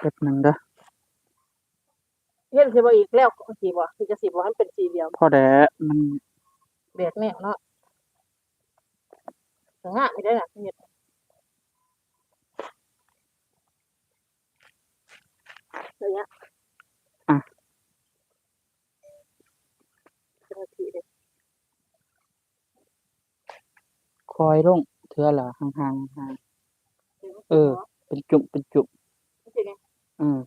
แป๊บหนึงเด้อเฮ็ดสิบ่อีกแล้วสิบ่คือจะสิบ่ให้มันเป็นสี่เหลี่ยมพอแด้มันแบบแนวเนาะสงะไม่ได้น่ะเฮ็ดระยะอะเจ้าหน้าที่เด้คอยลงเทื่อละห่างๆห่าง เออๆเป็นจุ่มเป็นจุ่มสิเนี่ย อืม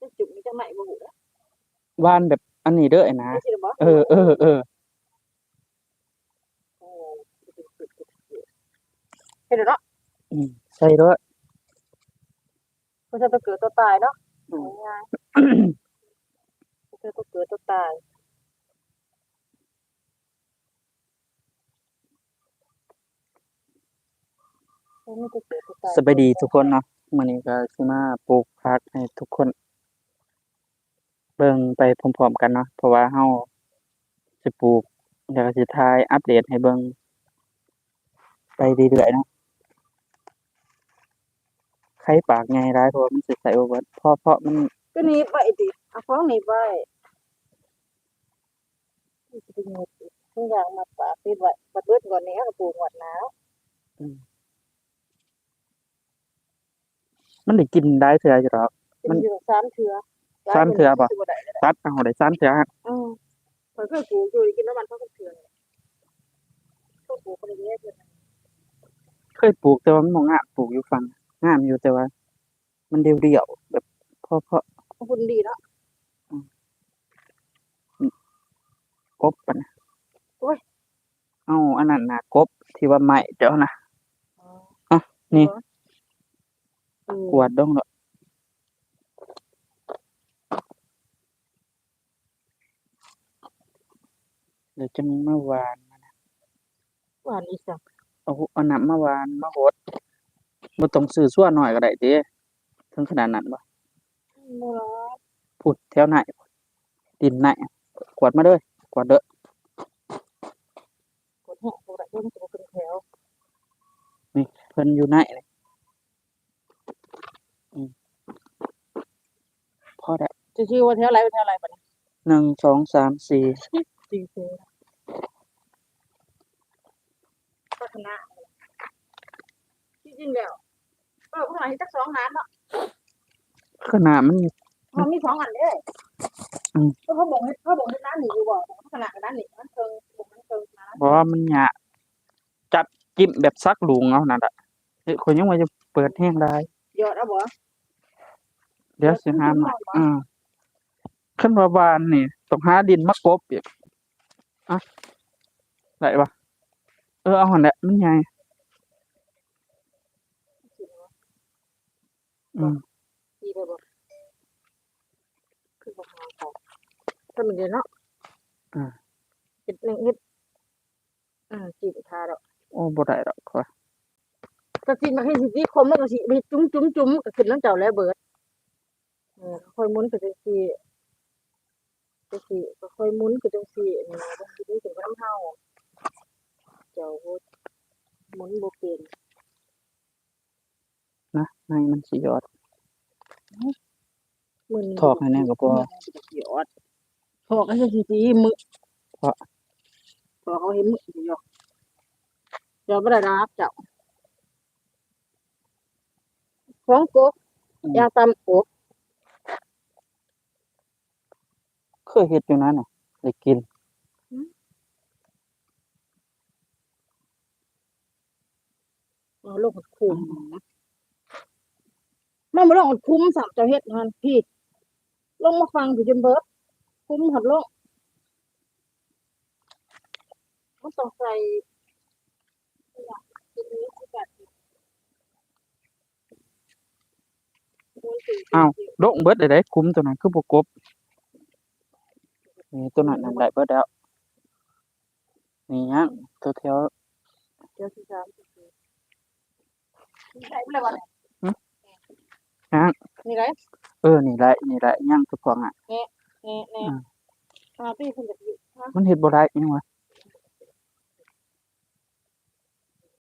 จะจุกมีจังไหนบ่ฮู้นะวานแบบอันนี้เด้อไอ้นะไม่ใช่บ่เออเออเออโอ้เฮ็ดเนาะอืมใส่ด้วยบ่ใช่ตัวเกิดตัวตายเนาะอืมง่ายๆบ่ใช่ตัวเกิดตัวตายบ่มีตัวเกิดตัวตายสบายดีทุกคนเนาะ มื้อนี้ก็สิมาปลูกผักให้ทุกคน เบิ่งไปพร้อมๆกันเนาะเพราะว่าเฮาสิปลูกแล้วก็สิถ่ายอัปเดตให้เบิ่งไปเรื่อยๆเนาะไข่ปากใหญ่หลายเพราะว่ามันสิใส่บ่เบิดเพราะเพราะมันก็หนีไปดิเอาของหนีไปสิไปหนีบทุกอย่างมาปากปิดไว้บัดเบิดก่อนนี้ก็ปลูกหมดหนาวมั นได้กินได้เทื่ออยู่ดอก มันอยู่สามเทื่อสามเทื่อบ่สิได้เลยตัดเอาได้3เทื่อฮะอือข้อยเคยปลูกอยู่กินน้ำมันเพราะเทื่อนี่ก็ปลูกไปเรื่อยๆเทื่อเคยปลูกแต่ว่ามันบ่งามปลูกอยู่ฝั่งงามอยู่แต่ว่า มันเดียวๆแบบเพราะเพราะขอบคุณดีเนาะกบปะนะเอาอันนั้นน่ะกบที่ว่าไม้เดี๋ยวนะอะนี่ อืมกวาดดงแล้วเดี๋ยวจะมาหวานหวานอีสักเอาเอาน้ำมาหวานมาหดบ่ต้องซื้อซั่วหน่อยก็ได้เด้ถึงขนาดนั้นบ่บ่ล่ะพูดแถวไหนดินไหนกวาดมาเด้อกวาดเด้อกดแห้งบ่ได้เบิ่งตัวเป็นแถวเพิ่นอยู่ไหนเลยอืม พอได้จะชื่อว่าแถวไหนเป็นแถวไหนบัดนี้หนึ่งสองสามสี่จริงๆพัฒนาจริงๆแล้วเออพวกเราเฮ็ดจักสองล้านเนาะขนาดมันมันมีสองอันเด้อืมก็เขาบอกให้เขาบอกให้ร้านหนีอยู่บ่ขนาดกับร้านหนีมันเทิงบอกมันเทิงนะเพราะว่ามันยากจับจิ้มแบบซักหลุงเอานั่นแหละเฮ้ยคนยังว่าจะเปิดแห้งได้ยอดเอาบ่เดี๋ยวสิหามาอ่าขึ้นว่าบานนี่ต้องหาดินมากบอีกอะได้ปะเออเอาหันแหละมันใหญ่อืมดีเลยบ่คือบ่หาของถ้ามันเดียวเนาะอ่าเฮ็ดหนึงเฮ็ดอ่าจีบทาดอกโอ้บ่ได้ดอกค่ะก็สิมาให้สิสิคมมันก็สิไปจุ้มจุ้มจุ้มก็ขึ้นน้ำเจ้าแล้วเบิดเออ ค่อยหมุนไปจังซี่จังซี่ก็ค่อยหมุนไปจังซี่นี่นะจังซี่ถึงกับน้ำเฮาเจ้าบ่หมุนบ่เป็นนะในมันสิยอดมึนถอกให้แน่ก็พอยอดถอกให้สิสิมึกเพราะถอกเอาให้มึกสิยอดเจ้าบ่ได้รับเจ้าของกบยาตำกบ เคยเฮ็ดอยู่นั่นน่ะได้กินเอาลงหดคุ้มมันบ่ลงหดคุ้มสับเจ้าเฮ็ดนั่นพี่ ลงมาฟังสิจนเบิดคุ้มหดลงมันต้องใส่เนี่ยตัวนี้คือแบบมันสิอ้าวลงเบิดได้ได้คุ้มตัวนั้นคือบ่กบ นี่ตัวนั้นนั่นได้เบิดแล้ว นี่ยังตัวแถวเดี๋ยวสิถามสิใส่ไปเลยวันฮะนี่ไรเออ นี่แหละนี่แหละยังเจ้าของอะแน่แน่อ่าอ่าพี่เพิ่นจะอยู่ฮะมันเฮ็ดบ่ได้ยังวะ